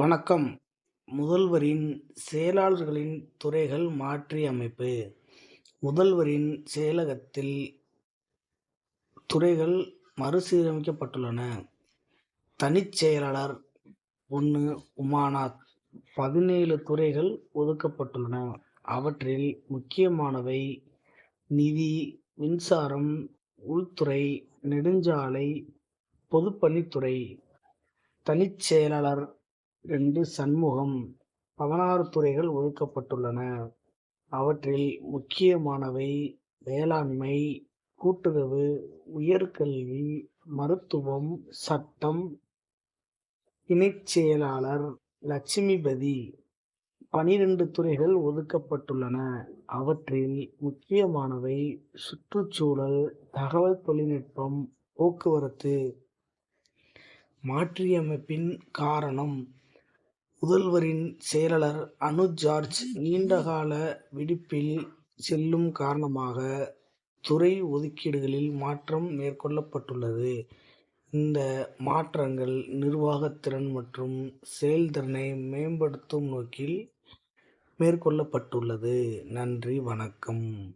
வணக்கம் முதல்வரின் செயலாளர்களின் துறைகள் மாற்றியமைப்பு முதல்வரின் செயலகத்தில் துறைகள் மறுசீரமைக்கப்பட்டுள்ளன. தனிச் செயலாளர் ஒன்று உமானாத் பதினேழு துறைகள் ஒதுக்கப்பட்டுள்ளன. அவற்றில் முக்கியமானவை நிதி, மின்சாரம், உள்துறை, நெடுஞ்சாலை, பொதுப்பணித்துறை. தனிச் செயலாளர் ரெண்டு சண்முகம் பதினாறு துறைகள் ஒதுக்கப்பட்டுள்ளன. அவற்றில் முக்கியமானவை வேளாண்மை, கூட்டுறவு, உயர்கல்வி, மருத்துவம், சட்டம். இணைச் செயலாளர் லட்சுமிபதி பனிரெண்டு துறைகள் ஒதுக்கப்பட்டுள்ளன. அவற்றில் முக்கியமானவை சுற்றுச்சூழல், தகவல் தொழில்நுட்பம், போக்குவரத்து. மாற்றியமைப்பின் காரணம் முதல்வரின் செயலாளர் அனு ஜார்ஜ் நீண்டகால விடுப்பில் செல்லும் காரணமாக துறை ஒதுக்கீடுகளில் மாற்றம் மேற்கொள்ளப்பட்டுள்ளது. இந்த மாற்றங்கள் நிர்வாகத் திறன் மற்றும் செயல்திறனை மேம்படுத்தும் நோக்கில் மேற்கொள்ளப்பட்டுள்ளது. நன்றி, வணக்கம்.